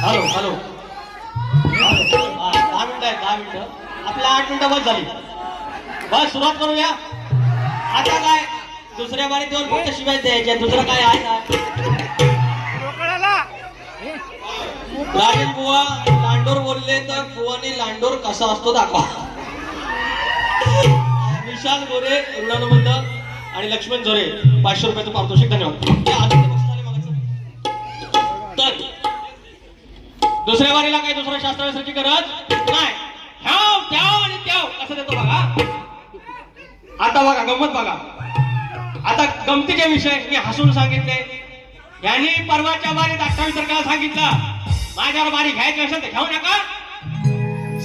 Hello hello. दहा मिनिटं आहेत दहा मिनिटं. आपल्या आठ मिनिटं बस झाली. बस सुरुवात करूया. आता काय? दुसऱ्या बारी देऊन फक्त शिवाय द्यायच्या. दुसरं काय आहे? का बुवा लांडोर बोलले तर बुवानी लांडोर कसा असतो दाखवा. विशाल गोरे ऋणानुबंध आणि लक्ष्मण झोरे. पाचशे रुपयाचं पारितोषिक धन्यवाद. दुसऱ्या वारीला काही दुसऱ्या शास्त्राची गरज नाही. ह्याव त्याव आणि त्याव. कसं देतो बघा? आता बघा गमत बघा. आता गमतीचे विषय मी हसून सांगितले. यांनी परवाच्या बारीत अठ्ठावीस तारखेला सांगितलं. माझ्यावर बारी घ्यायची असेल तर घेऊ नका.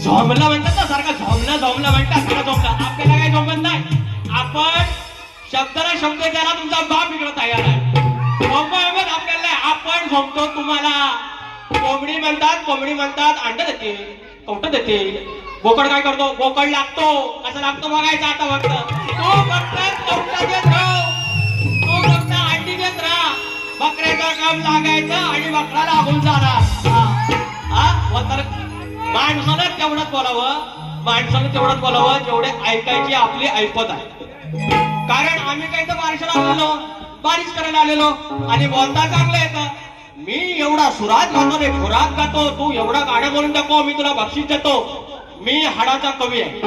झोमला म्हणतात ना सारखा झोमला झोमला म्हणतात खरं झोमला आपल्याला काही झोमत नाही. आपण शब्दाला शब्द द्यायला तुमचा बाप इकडे तयार आहे. आपल्याला आपण झोमतो तुम्हाला. कोंबडी म्हणतात कोंबडी म्हणतात अंड देते कवट देते बोकड काय करतो? बोकड लागतो. असं लागतो बघायचं आता फक्त. तो फक्त कवट देत राह तो फक्त अंडी देत राहा बकऱ्याचं काम लागायचं आणि बकरा लागून जाणार. तर माणसानं तेवढंच बोलावं. माणसानं तेवढंच बोलावं जेवढे ऐकायची आपली ऐपत आहे. कारण आम्ही काही तर बारिशाला आलेलो बारिश करायला आलेलो आणि बोलता चांगलं येतं. मी एवढा सुरात गातो रे खुराक गातो तू एवढा गाणं बोलून दाखव मी तुला बक्षीस देतो. मी हाडाचा कवी आहे.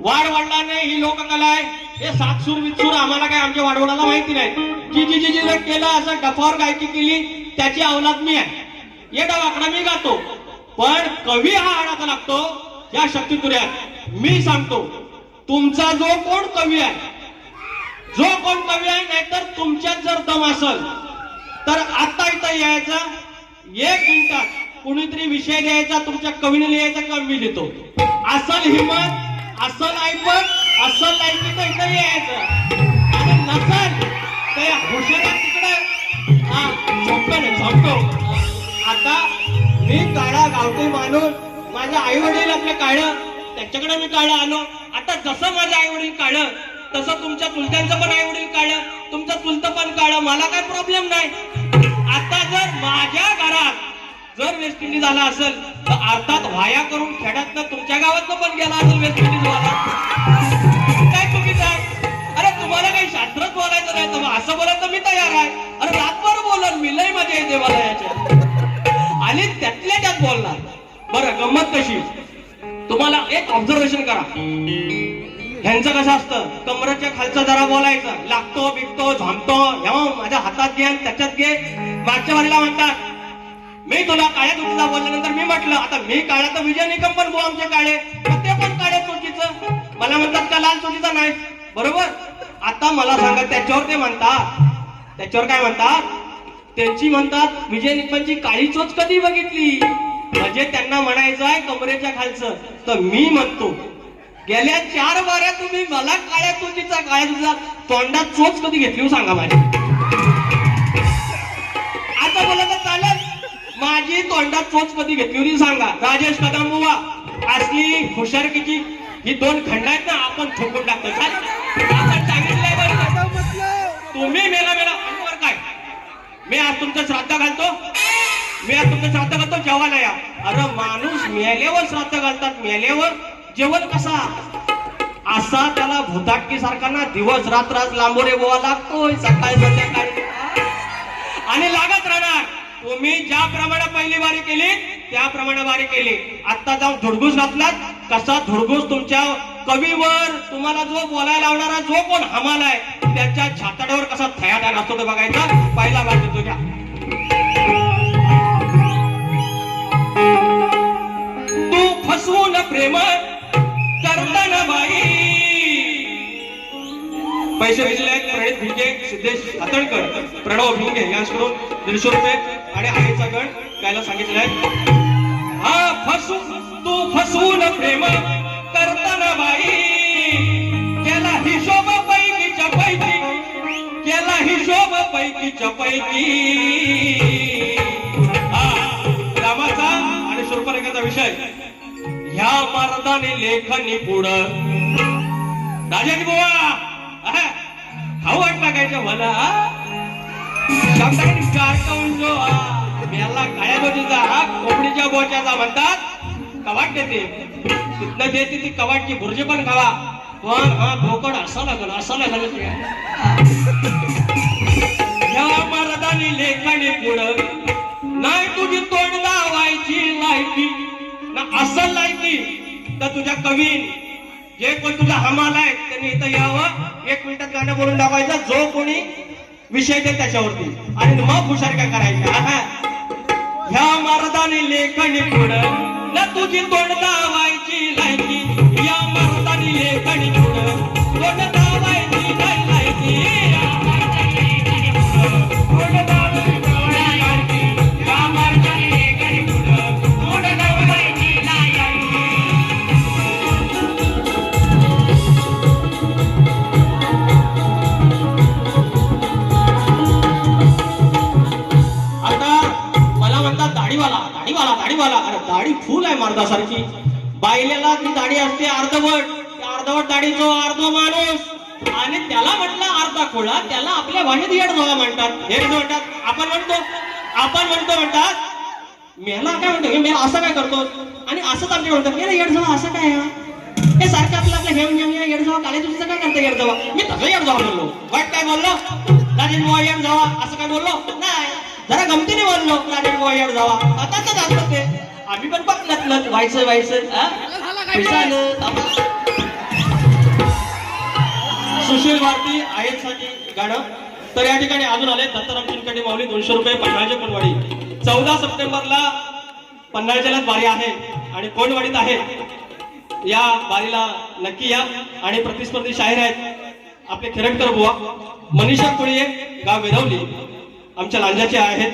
वाढ वडिलांने ही लोककला आहे. हे सातसूर वितसूर आम्हाला काय आमच्या वाडवडाला माहिती नाही. जी जी जी जी केलं असं डफावर गायकी केली त्याची अवलाद मी आहे. ये डावाकडा मी गातो. पण कवी हा हाडाचा लागतो या शक्तीतुऱ्यात. मी सांगतो तुमचा जो कोण कवी आहे जो कोण कवी आहे नाहीतर तुमच्यात जर दम असल तर आता इथं यायचं एक मिनिटात कुणीतरी विषय द्यायचा तुमच्या कवीने लिहायचा कवी मी लिहितो. असल हिमत असल ऐपत असल लायकी तर इथं यायचं. आणि नसल तर हुशारा तिकडे हा झोपतो ना झोपतो. आता मी काळा गावते माणूस माझ्या आई वडील आपलं काळं त्याच्याकडे मी काळं आलो. आता जसं माझं आई वडील काळं तसं तुमच्या चुलत्यांचं पण आई वडील काळं. तुमचं चुलतपण पण मला काय प्रॉब्लेम नाही. आता जर माझ्या घरात जर वेस्ट इंडिज आला असेल तर अर्थात वाया करून खेड्यात तुमच्या गावातनं पण गेला असेल वेस्ट इंडिज वाला. काय चुकीचं आहे? अरे तुम्हाला काही शास्त्रच बोलायचं नाही तर असं बोलायचं मी तयार आहे. अरे रातभर बोलल मी लय मजा येते मला याच्यात आणि त्यातल्या त्यात बोलणार. बरं गंमत कशी? तुम्हाला एक ऑब्झर्वेशन करा. ह्यांचं कसं असतं? कमरेच्या खालचं जरा बोलायचं. लागतो बिकतो झामतो ह्या हो, माझ्या हातात घे आणि त्याच्यात घे. मागच्या वारीला म्हणतात मी तुला काळ्या तुझीचा बोलल्यानंतर मी म्हटलं आता मी काळ्या तर विजय निकम पण भाऊ आमचे काळे. तर ते पण काळ्या चोचीचं मला म्हणतात का लाल चोचीचा नाही बरोबर? आता मला सांगा त्याच्यावर ते म्हणतात. त्याच्यावर काय म्हणतात? त्यांची म्हणतात विजय निकमची काळी चोच कधी बघितली? म्हणजे त्यांना म्हणायचं आहे कमरेच्या खालचं. तर मी म्हणतो गेल्या चार वाऱ्या तुम्ही मला काळ्या चोचीचा काळ्या तुझा तोंडात चोच कधी घेतली हो सांगा माझी. आता बोला तर चालेल. माझी तोंडात चोच कधी घेतली होती सांगा. राजेश कदम बुवा असली हुशारकीची ही दोन खंड आहेत ना आपण ठोकून टाकतो. आपण सांगितलंय बरं. तुम्ही मेला मेला. काय? मी आज तुमचं श्राद्ध घालतो. मी आज तुमचं श्राद्ध घालतो. जेव्हा या. अरे माणूस मेल्यावर श्राद्ध घालतात. मेल्यावर जेवण कसा? असा त्याला भूताटकी सारखा ना दिवस रात्र आज लांबोरे बोवा लागतोय सकाळी संध्याकाळी. आणि लागत राहणार. तुम्ही ज्या प्रमाणे पहिली वारी केली त्याप्रमाणे वारी केली. आता जाऊन धुडगूस घातलात. कसा धुडगूस तुमच्या कवीवर तुम्हाला जो बोलायला लावणारा जो कोण हमाल आहे त्याच्या छाताडावर कसा थयाटा असतो तो बघायचा? पहिला भाग देतो घ्या. पैसे भेटले आहेत प्रणित भिंगे सिद्धेश हातळकर प्रणव भिंगे यांच्याकडून दीडशे रुपये आणि आईचा गण द्यायला सांगितलं आहे. हा फसू तू फसून प्रेम करताना बाई केला हिशोब पैकीच्या पैकी केला हिशोब पैकीच्या पैकी. हा रामाचा आणि सुरपरेखाचा विषय. ह्या मर्दाने लेखनी पुढं. राजाजी बुवा खाऊ वाट लागायचं मला शब्दाने जो मेला काळ्या गोटीचा हा कवाटच्या बोच्याचा म्हणतात कवाट देते तिथलं देते ती कवाटची भुर्जी पण खावा. पण हा भोकड असा लागल असा लागल या मर्दानी लेखाने पुढं नाही तुझी तोंड लावायची लायकी. ना असं लायकी तर तुझ्या कवीन जे कोण तुला हमाल आहे त्यांनी इथं यावं. एक मिनिटात गाणं बोलून टाकायचं जो कोणी विषय दे त्याच्यावरती. आणि मग हुशार काय करायच्या ह्या मर्दानी लेखणी पुढं. ना तुझी तोंड लावायची अर्धासारखी बायलेला ती दाढी असते अर्धवट. त्या अर्धवट दाढीचो अर्ध माणूस. आणि त्याला म्हटलं अर्धा खोळा त्याला आपल्या भाषेत येडजोळा म्हणतात. येड म्हणतात. आपण म्हणतो आपण म्हणतो म्हणतात. मेला काय म्हणतो? हे मेला असं काय करतो? आणि असंच आमचे म्हणतात. हे येड असं काय हे? सारखं आपलं आपलं घेऊन घेऊन या झोळा काळे तुझं काय करतं येड मी तसं येड बोललो. वाट काय बोललो? राजेश बुवा येड जावा असं काय बोललो? नाही. जरा गमतीने बोललो राजेश बुवा येड जावा आता तर ते. आम्ही पण पटलत व्हायचं व्हायचं आम्हा- सुशील भारती आहेत साठी गाणं. तर या ठिकाणी अजून आले दत्ताराम चिनकटे माऊली दोनशे रुपये पन्हाळचे कोणवाडी चौदा सप्टेंबरला पन्हाळच्याला वारी आहे आणि कोणवाडीत आहे. या वारीला नक्की या आणि प्रतिस्पर्धी शाहीर आहेत. आपले खिरटकर बुवा मनीषा कुळीये गाव वेरवली आमच्या लांजाचे आहेत.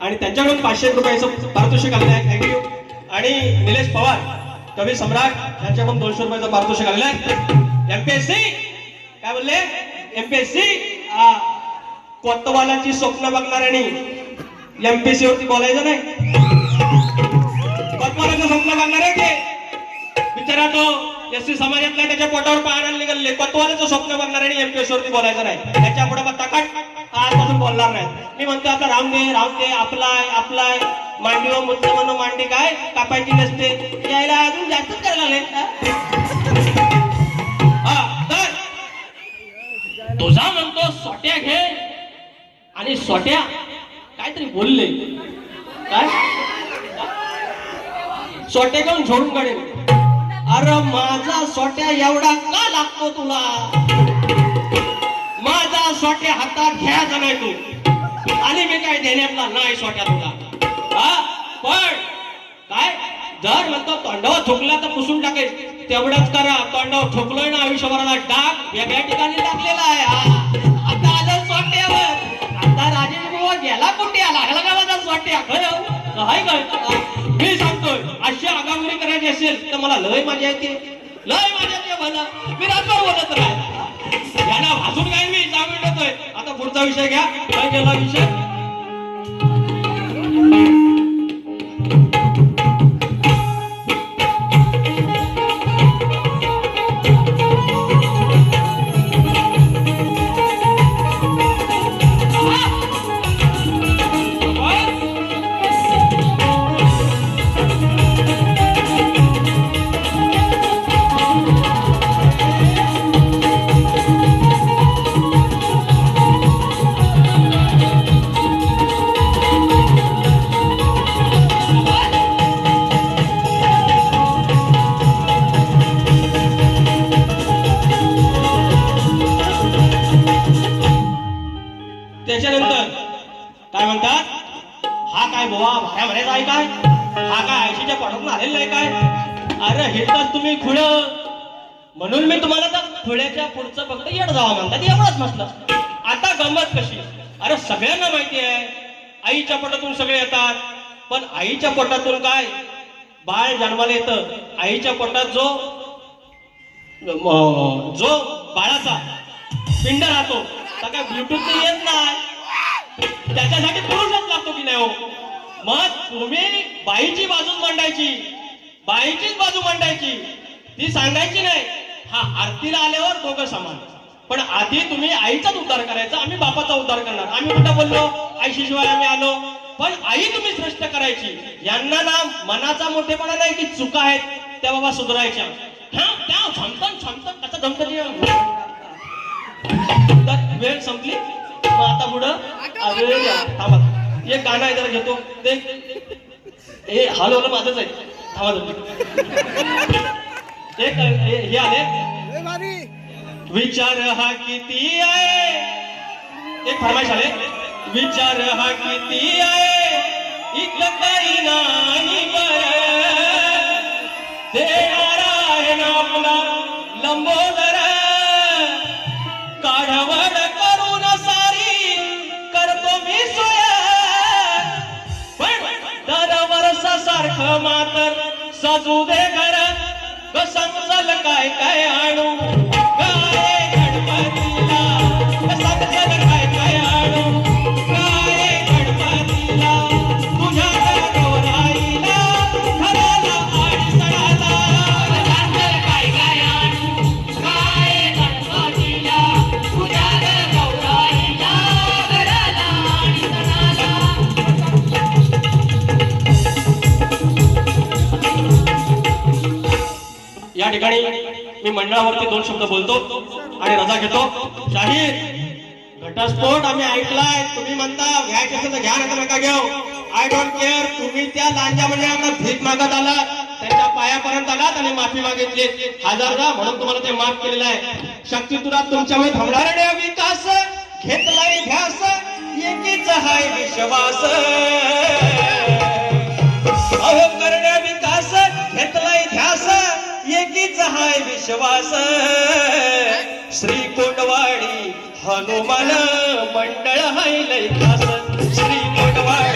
आणि त्यांच्याकडून पाचशे रुपयाचं पारितोषिक आलेलं आहे. थँक्यू आणि निलेश पवार कवी सम्राट यांच्याकडून दोनशे रुपयाचं पारितोषिक आलेलं आहे. एमपीएससी काय बोलले? एमपीएससी कोतवालाची स्वप्न बघणाऱ्यांनी एमपीएससी वरती बोलायचं नाही. कोतवालाचं स्वप्न बघणार आहे ते. बिचारा तो एससी समाजातला त्याच्या पोटावर पाहण्याला निघाले कोतवालाचं स्वप्न बघणाऱ्यांनी एमपीएससी वरती बोलायचं नाही. त्याच्या पुढे मग तकाट आजपासून बोलणार नाही. मी म्हणतो आता राम दे राम दे आपलाय आपलाय. मांडी व मुद्दे म्हणून मांडी काय? कापायची नसते. यायला अजून जास्तच करायला लागले. हा तर तुझा म्हणतो सोट्या घे आणि सोट्या काहीतरी बोलले. काय? सोट्या घेऊन झोडून काढेल. अरे माझा सोट्या एवढा का लागतो तुला? माझा सोट्या हातात घ्यायचा नाही तू. आणि मी काय देण्यातला नाही सोट्या तुला? हा? पण काय? जर म्हणतो तोंडावर थुकला तर पुसून टाकेल. तेवढंच करा. तोंडावर थुकलोय ना आयुष्यभराला डाग. वेगळ्या ठिकाणी टाकलेला आहे. आता आलं सोट्यावर. आता राजेश गेला कुठे? आला ह्याला माझा सोट्या? खरं? काय कळत. असेल तर मला लय मजा येते. लय मजा येते मला. मी रात्रभर बोलत राह यांना भाजून काय मी जाऊन येतोय आता पुढचा विषय घ्या. काय केला विषय? खुळ. म्हणून मी तुम्हाला तर खुळ्याच्या पुढचं फक्त येड जावा म्हणतात एवढंच म्हटलं. आता गंमत कशी? अरे सगळ्यांना माहिती आहे आईच्या पोटातून सगळे येतात. पण आईच्या पोटातून काय? बाळ जन्माला येतं. आईच्या पोटात जो जो बाळाचा पिंड राहतो तर काय ब्लूटूथ येत नाही. त्याच्यासाठी पुरुषच लागतो की नाही हो? मग तुम्ही बाईची बाजू मांडायची बाईचीच बाजू मांडायची. ती सांगायची नाही. हा आरतीला आल्यावर दोघं समान. पण आधी तुम्ही आईचाच उद्धार करायचा आम्ही बापाचा उद्धार करणार. आम्ही कुठं बोललो आईशी शिवाय आम्ही आलो. पण आई तुम्ही श्रेष्ठ करायची. यांना ना मनाचा मोठेपणा नाही की चुका आहेत त्या बाबा सुधारायच्या. वेळ संपली. मग आता पुढं. थांबा. एक गाणं आहे जरा घेतो. ते हे हलवलं माझंच आहे. थांबा एक हे आले विचार हा किती आहे एक फरमाईश आले विचार हा किती आहे इथं काही नाही बर देणारा आहे ना आपला लंबोदर काढवड करून सारी करतो मी सोय। पण दर वर्ष मातर सजू दे घर। काय काय आणू या ठिकाणी मी मंडळावरती दोन शब्द बोलतो आणि रजा घेतो. शाहीर घटस्फोट आम्ही ऐकलाय. तुम्ही म्हणता घ्यायचे असेल तर घ्या नाही नका घेऊ. आय डोंट केअर तुम्ही त्या लांजा म्हणजे आता भीक मागत आला त्यांच्या पायापर्यंत आलात आणि माफी मागितली. हजार जा म्हणून तुम्हाला ते माफ केलेलं आहे. शक्ती तुला तुमच्यामुळे थांबणार नाही विकास घेतलाय घ्यास एकीच हाय विश्वास. हाय विश्वास श्री कोटवाडी हनुमान मंडळ हाय लय खास. श्री कोटवाडी